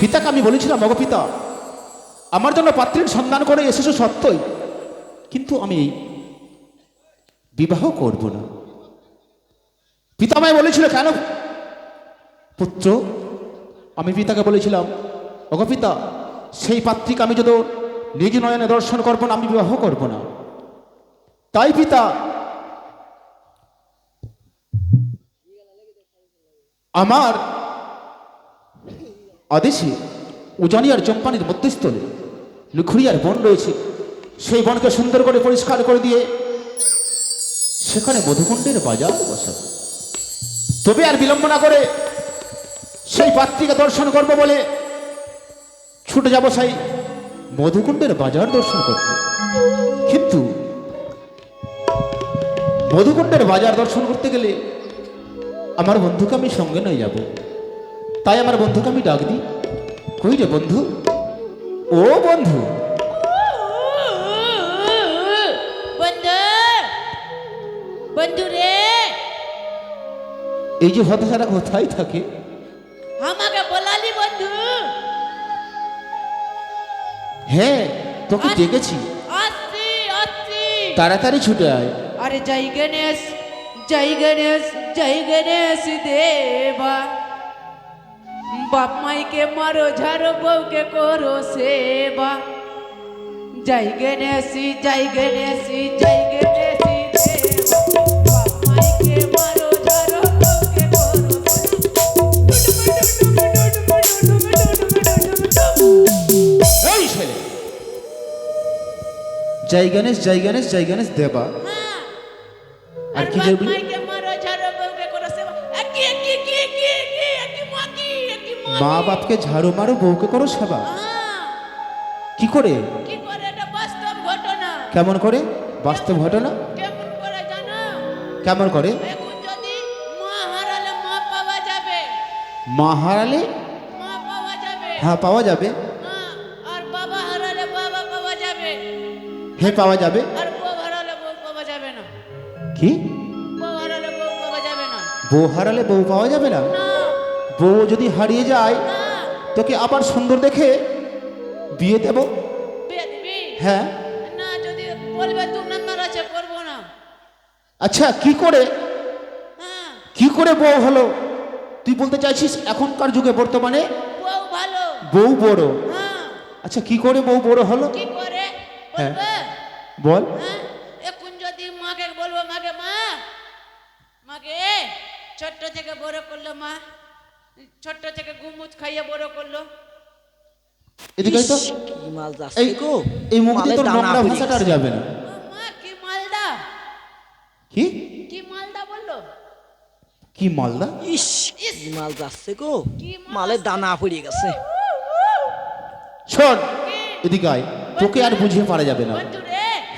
পিতাকে আমি বলেছিলাম মগ পিতা, আমার জন্য পাত্রীর সন্ধান করে এসেছ সত্যই, কিন্তু আমি বিবাহ করব না। পিতা আমায় বলেছিল, কেন? পুত্র, আমি পিতাকে বলেছিলাম ওগো পিতা, সেই পাত্রীকে আমি যদি নিজ নয়নে দর্শন করব না, আমি বিবাহ করব না। তাই পিতা আমার আদেশে উজানিয়ার চম্পানির মধ্যস্থলে লুখুরিয়ার বন রয়েছে। সেই বনকে সুন্দর করে পরিষ্কার করে দিয়ে সেখানে মধুকুণ্ডের বাজার বসা তবে আর বিলম্ব না করে সেই পাত্রীকে দর্শন করব বলে ছুটে যাব সেই মধুকুণ্ডের বাজার দর্শন করতে। কিন্তু মধুকুণ্ডের বাজার দর্শন করতে গেলে আমার বন্ধুকে আমি সঙ্গে নিয়ে যাব। তাই আমার বন্ধুকে আমি ডাক দিই। কই রে বন্ধু? ও বন্ধু। বন্ধু। বন্ধু রে। এই যে হতাশারা কোথায় থাকে? আমাকে বলালি বন্ধু। হ্যাঁ তোকে ডেকেছি আসছি আসছি। তাড়াতাড়ি ছুটে আয়। আরে জয় গণেশ জয় গণেশ জয় গণেশ দেবা। বাপ মাইকে মারো ঝাড়ো বউকে করো সেবা। জয় গণেশ জয় গণেশ জয় গণেশ দেবা বাপ। মাইকে মারো ঝাড়ো বউকে করো এই ছেলে। জয় গণেশ জয় গণেশ জয় গণেশ দেবা। হ্যাঁ। আর কি বাপ মা বাপকে ঝাড়ু মারো বউকে করো সেবা। কি করে? কি করে? এটা বাস্তব ঘটনা। কেমন করে? বাস্তব ঘটনা? কেমন করে জানো? কেমন করে? এখন যদি মা হারালে হ্যাঁ পাওয়া যাবে। হ্যাঁ, আর বাবা হারালে বাবা পাওয়া যাবে। পাওয়া যাবে? আর বউ হারালে বউ পাওয়া যাবে না। কি? বউ হারালে বউ পাওয়া যাবে না। বউ যদি হারিয়ে যায় তোকে আবার সুন্দর দেখে বিয়ে দেব? বিয়ে দিবি? হ্যাঁ। না যদি বলবে দু নম্বর আছে করব না। আচ্ছা কি করে? হ্যাঁ। কি করে বউ হলো? তুই বলতে চাইছিস এখনকার যুগে বর্তমানে? বউ ভালো। বউ বড়। হ্যাঁ। আচ্ছা কি করে বউ বড় হলো? কি করে? হ্যাঁ। বল। হ্যাঁ। এখন যদি মাকে বলব মাকে মা মাকে ছোট্ট থেকে বড় করল মা ছোট্ট থেকে গুমুচ খাইয়ে বড় করল। এদিকে তো। ইস, কি মাল যাচ্ছে এই গো। এই মুখ দিয়ে তোর নোংরা ভাষাটা আর যাবে না। মা কি মালদা? কি? কি মালদা বলল? কি মালদা? ইস কি মাল যাচ্ছে গো। কি দানা পড়ে গেছে। শোন এদিকে আয়। তোকে আর বুঝিয়ে পারা যাবে না।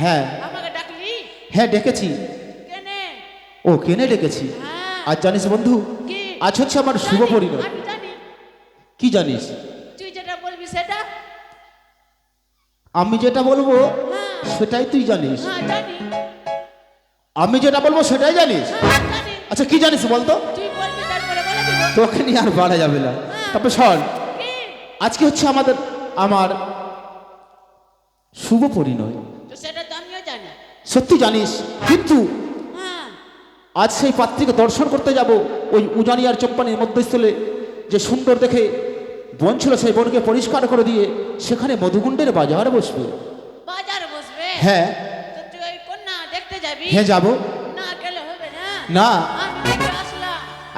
হ্যাঁ। আমাকে ডাকলি? হ্যাঁ ডেকেছি। ও কেনে ডেকেছি? আর জানিস বন্ধু আজ হচ্ছে আমার শুভ পরিণয় কি জানিস? তুই যেটা বলবি সেটা? আমি যেটা বলব হ্যাঁ। সেটাই তুই জানিস। হ্যাঁ আমি যেটা বলব সেটাই জানিস? হ্যাঁ আচ্ছা কি জানিস বলতো তোকে নিয়ে আর বাড়া যাবে না। তারপরে শোন। আজকে হচ্ছে আমাদের আমার শুভ পরিণয়। সত্যি জানিস? কিন্তু আজ সেই পাত্রীকে দর্শন করতে যাব ওই উজানি আর চম্পানির মধ্যস্থলে। যে সুন্দর দেখে বন ছিল সেই বনকে পরিষ্কার করে দিয়ে সেখানে মধুকুণ্ডের বাজার বসবে। বাজার বসবে? হ্যাঁ। দেখতে যাবি? হ্যাঁ যাব। না গেলে হবে না? না।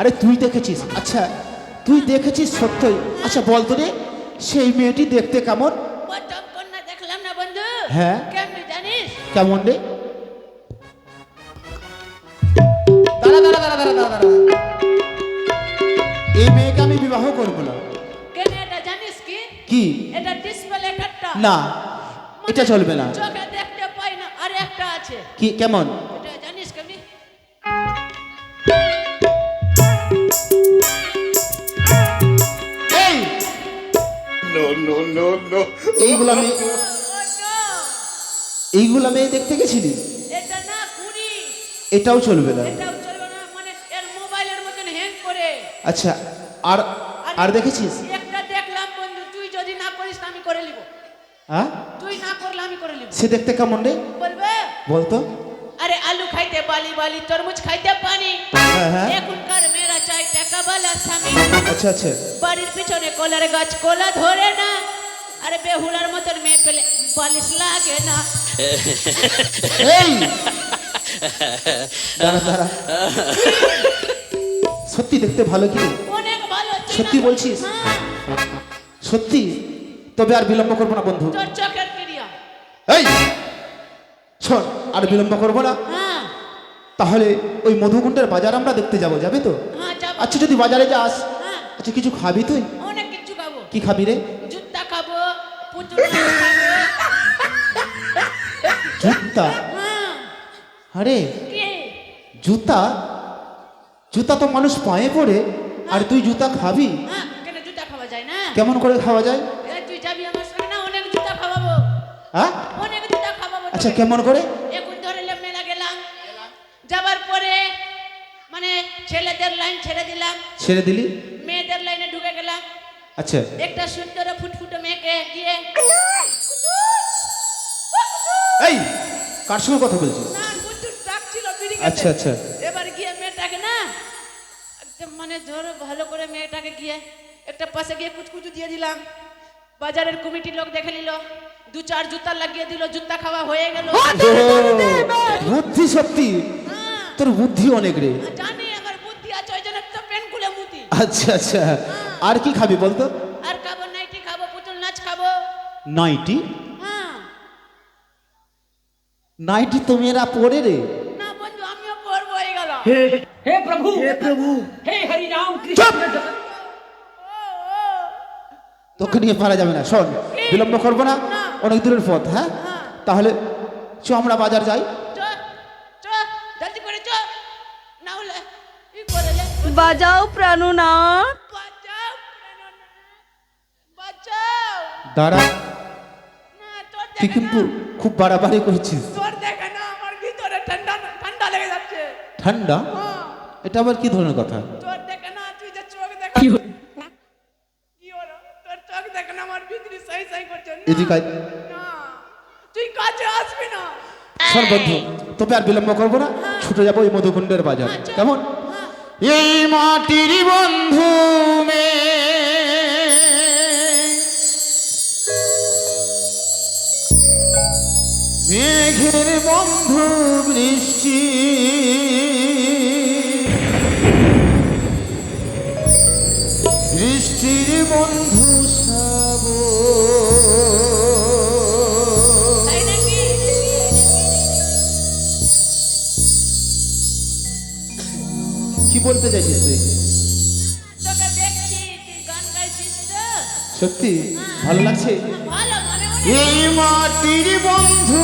আরে তুই দেখেছিস? আচ্ছা তুই দেখেছিস সত্যই? আচ্ছা বল তো রে সেই মেয়েটি দেখতে কেমন? দেখলাম না বন্ধু। হ্যাঁ। কেমনি জানিস? কেমন রে? দাঁড়া এই মেয়েকে আমি বিবাহ করব না। কেন এটা জানিস কি? কি? এটা ডিসপ্লে কাটটা না এটা চলবে না। চোখে দেখতে পাই না আর একটা আছে। কি কেমন? এটা জানিস কেমনি? এই! No, no, no, no. এইগুলা no! এইগুলা মেয়ে দেখতে গেছিলি? এটা না কুড়ি এটাও চলবে না। আচ্ছা আর আর দেখেছিস? একটা দেখলাম বন্ধু তুই যদি না করিস আমি করে নিব। হ্যাঁ? তুই না করলে আমি করে নিব। সে দেখতে কেমন রে? বলবে? বলতো। আরে আলু খাইতে বালি বালি তরমুজ খাইতে পানি। হ্যাঁ, হ্যাঁ। এখনকার মেয়েরা চাই টাকা বালা স্বামী। আচ্ছা আচ্ছা। বাড়ির পিছনে কলার গাছ কলা ধরে না। আরে বেহুলার মতন মেয়ে পেলে বালিশ লাগে না। দাঁড়া দাঁড়া। সত্যি দেখতে ভালো কি? অনেক ভালো সত্যি বলছিস? সত্যি? তবে আর বিলম্ব করব না বন্ধু। এই! শোন আর বিলম্ব করব না। তাহলে ওই মধুকুণ্ডের বাজার আমরা দেখতে যাব যাবে তো? আচ্ছা যদি বাজারে যাস আচ্ছা কিছু খাবি তুই? অনেক কিছু খাব কি খাবি রে? জুতা? খাব আরে জুতা? জুতা তো মানুষ পায়ে পড়ে আর তুই জুতা খাবি? হ্যাঁ কেন জুতা খাওয়া যায় না? কেমন করে খাওয়া যায়? তুই যাবি আমার সঙ্গে না অনেক জুতা খাওয়াবো। হ্যাঁ? অনেক জুতা খাওয়াবো আচ্ছা কেমন করে? এখন ধরে মেলা গেলাম। যাবার পরে মানে ছেলেদের লাইন ছেড়ে দিলাম। ছেড়ে দিলি? মেয়েদের লাইনে ঢুকে গেলাম। আচ্ছা। একটা সুন্দর ফুটফুটে মেয়েকে গিয়ে এই কার সঙ্গে কথা বলছিস? আচ্ছা আচ্ছা। এবার গিয়ে মেয়েটাকে না একদম মানে ধরো ভালো করে মেয়েটাকে গিয়ে একটা পাশে গিয়ে কুচকুচু দিয়ে দিলাম। বাজারের কমিটির লোক দেখে নিল দু চার জুতা লাগিয়ে দিল জুতা খাওয়া হয়ে গেল। বুদ্ধি সত্যি। হ্যাঁ, তোর বুদ্ধি অনেক রে। জানি আমার বুদ্ধি আছে ওই জন্য তো পেন খুলে মুতি। আচ্ছা আচ্ছা। আর কি খাবি বলতো? আর খাব নাইটি খাব পুতুল নাচ খাব। নাইটি? হ্যাঁ। নাইটি তো মেয়েরা পরে রে। না বন্ধু আমিও পড়ব হয়ে গেল। हे प्रभु हे प्रभु हे हरि राम চুপ! कृष्ण তোকে নিয়ে পারা যাবে না শোন বিলম্ব করবো না না। অনেক দূরের পথ হ্যাঁ হ্যাঁ। তাহলে চ আমরা বাজার যাই চ চ জলদি করে চ না হলে ই করে যা বাজাও প্রাণনাথ বাঁচাও প্রাণনাথ, বাঁচাও দাঁড়া না তোর তুই দেখে কিন্তু না খুব বাড়াবাড়ি করছিস তোর দেখে না আমার ভিতরে ঠান্ডা এটা আবার কি ধরনের কথা? তোর দেখে না তুই যে চোখ দেখে কি কি হলো? তোর চোখ দেখে না আমার ভিতরে সাই সাই করছে না। এদিকে না তুই কাছে আসবি না। শোন তবে আর বিলম্ব করব না ছুটে যাব ওই মধুকুণ্ডের বাজার। আচ্ছা। কেমন? হ্যাঁ। এই মাটির বন্ধু মে। মেঘের বন্ধু বৃষ্টি। বন্ধু সাব কি বলতে চাইছিস তুই? সত্যি? ভালো লাগছে? ভালো মনে মনে এই মাটির বন্ধু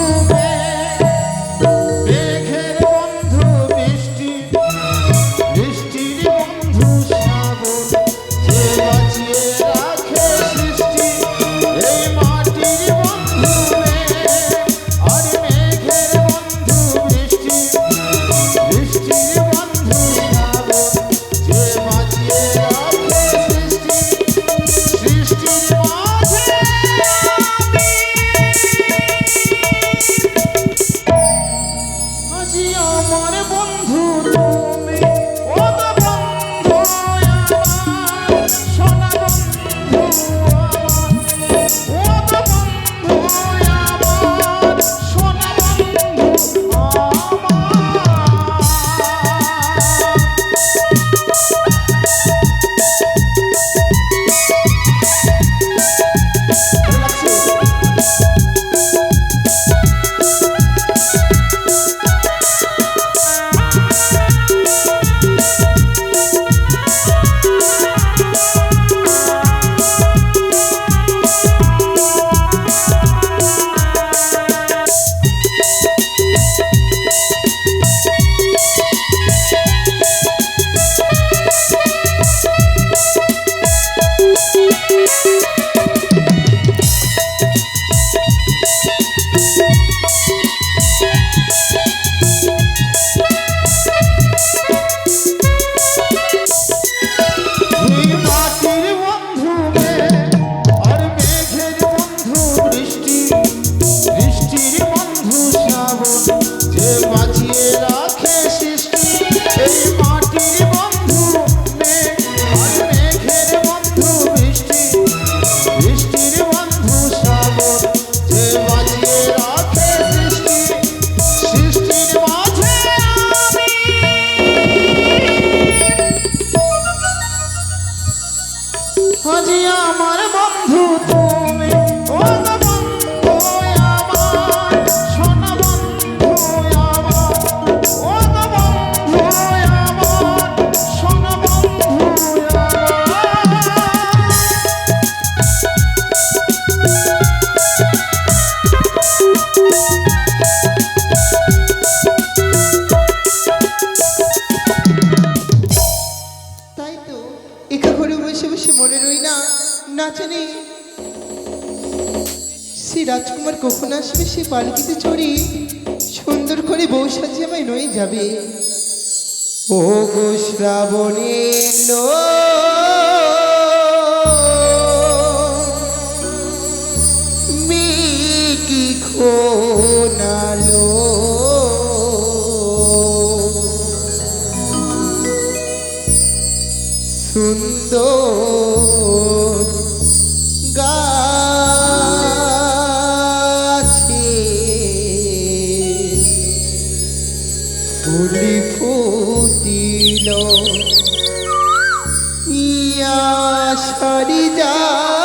একা ঘরে বসে বসে মনে রই না না জানি সে রাজকুমার কখন আসবে, সে পালকিতে চড়ি সুন্দর করে বউ সাজিয়ে আমায় নয়ে যাবে। ও গো শ্রাবণে লো ইয়া সারি যারা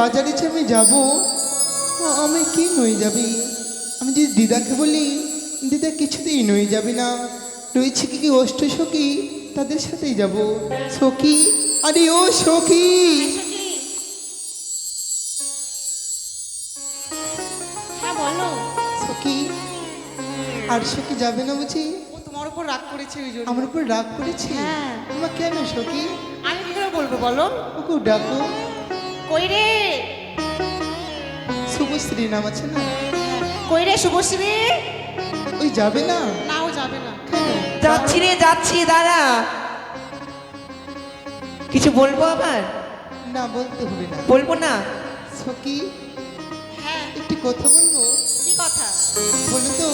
বাজারে যে আমি যাব। আমি কি নই যাবি? আমি যদি দিদাকে বলি দিদা কিছুতেই নই যাবি না। রয়েছে কি কি অষ্ট সখী তাদের সাথেই যাব। সখী? আরে ও সখী! হ্যাঁ বলো। সখী? আর সখী যাবে না বুঝি? তোমার উপর রাগ করেছে ওই জন্য। আমার উপর রাগ করেছে? হ্যাঁ। আমার কেন সখী? আমি কি করে বলব বলো? ওকে ডাকো। কই রে শুভশ্রী নাম আছে না? কই রে শুভশ্রী? ওই যাবে না? না ও যাবে না। যাচ্ছি রে যাচ্ছি দাঁড়া। কিছু বলব আবার? না বলতে হবে না। বলব না? সখী হ্যাঁ। একটি কথা বলব? কি কথা? বলো তো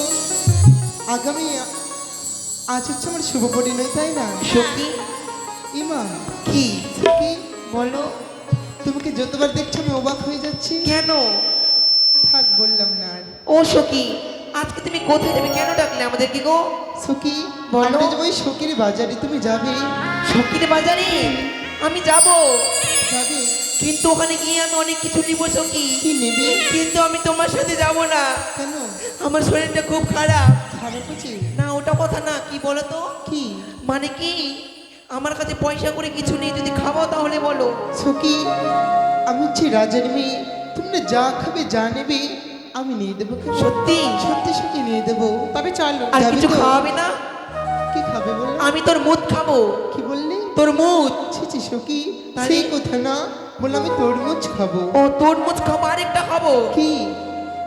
আগামী আজ হচ্ছে আমার শুভ পরিণয় তাই না? সখী? ইমা কি? সখী বলো। তোমাকে যতবার দেখছ আমি অবাক হয়ে যাচ্ছি। কেন? থাক বললাম না আর। ও সখী আজকে তুমি কোথায় যাবে? কেন ডাকলে আমাদের কি গো? সখী বলো। যাব ওই সখীর বাজারে তুমি যাবে? সখীর বাজারে? আমি যাব। যাবে? কিন্তু ওখানে গিয়ে আমি অনেক কিছু নিব সখী। কি নেবে? কিন্তু আমি তোমার সাথে যাব না। কেন? আমার শরীরটা খুব খারাপ। খারাপ হচ্ছে? না ওটা কথা না কি বলো তো? কি? মানে কি? আমার কাছে পয়সা করে কিছু নেই যদি খাওয়াও তাহলে বলো। সখী আমি হচ্ছে রাজার মেয়ে। তোমরা যা খাবে যা নেবে আমি নিয়ে দেবো সত্যি? সত্যি সত্যি নিয়ে দেবো। তবে চলো আর কিছু খাওয়াবে না? কি খাবে বলো? আমি তোর মুদ খাব। কি বললি? তোর মুদ। ছিছি সখী? সেই কথা না। বললাম আমি তরমুজ খাব। ও তোর মুদ খাব আরেকটা খাব? কি?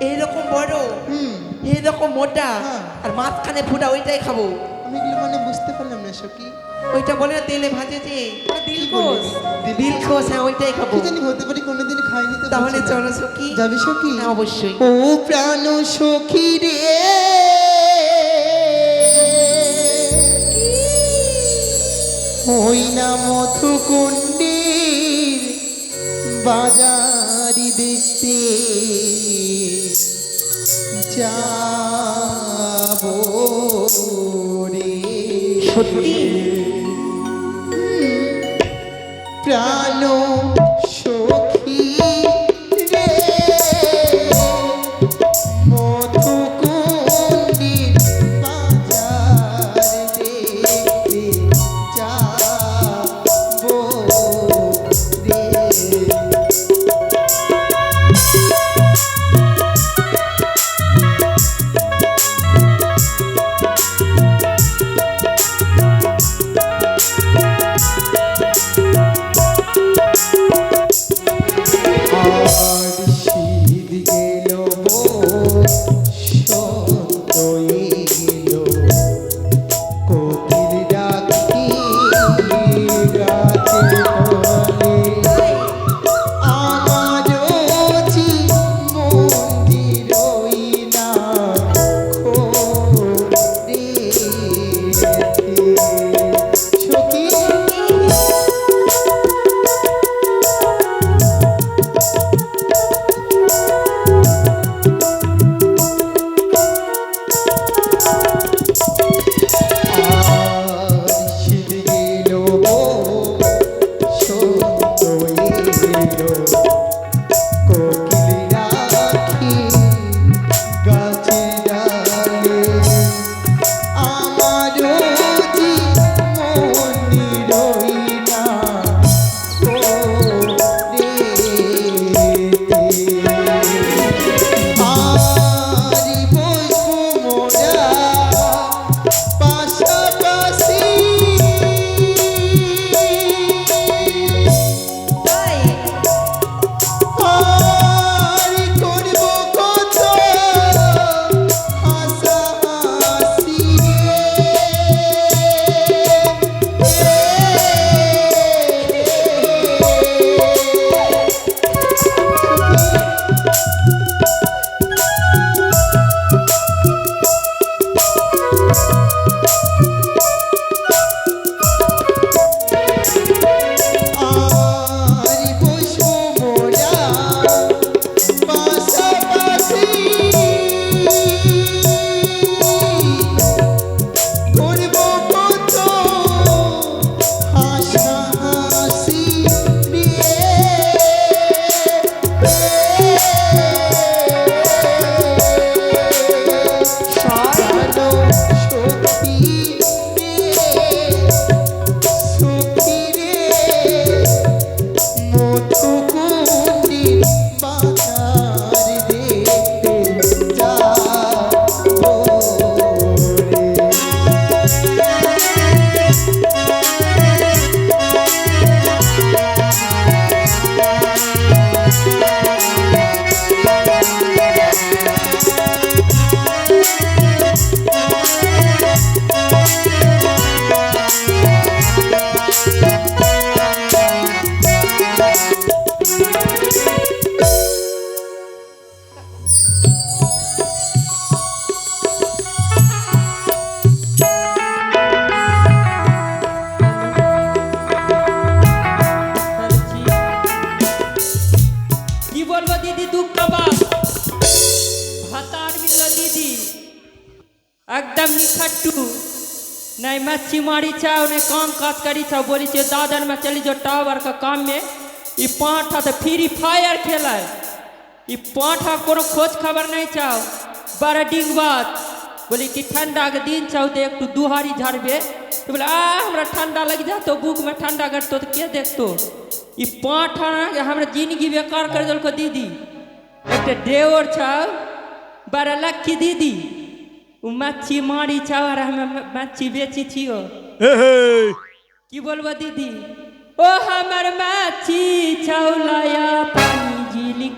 এইরকম বড়? হুম। এইরকম মোটা? হ্যাঁ। আর মাঝখানে ফুটা ওইটাই খাব। আমি এগুলো মানে বুঝতে পারলাম না সখী। ওইটা বলে না তেলে ভাজেছে দিলখোশ। দিল খোস হ্যাঁ ওইটাই খাব। কি জানি হতে পারি কোনোদিন খাইনি তো তাহলে। চলো সখী। যাবে সখী? হ্যাঁ, অবশ্যই। ও প্রাণ সখী রে। ওই না মধুকুণ্ডীর বাজারি দেখতে। যাব রে সত্যি? প্রাণ एकदम निखट्टू नहीं मच्छी मारी चाहो नहीं काम काज करी चाहो बोली छे दादर में चली जो टावर का काम में ये पाँठा तो फ्री फायर खेला है ये पाँठा कोनो खोज खबर नहीं चाहो बड़ा डिंग बात बोली कि ठंडा के दिन चाहो तो एक तू दुहारी झाड़बे तो बोले आ हमरा ठंडा लग जा तो बुक में ठंडा कर तो के देखतो ये पाँठा ना हमरा जिंदगी बेकार कर दिल को दीदी एक देवर छाव बड़ा लक्की दीदी মাছি মারি চাও আর আমি মাছি বেছি ছিও কি বলব দিদি ও আমার মাছি চাওলায়া পানি জিলিকি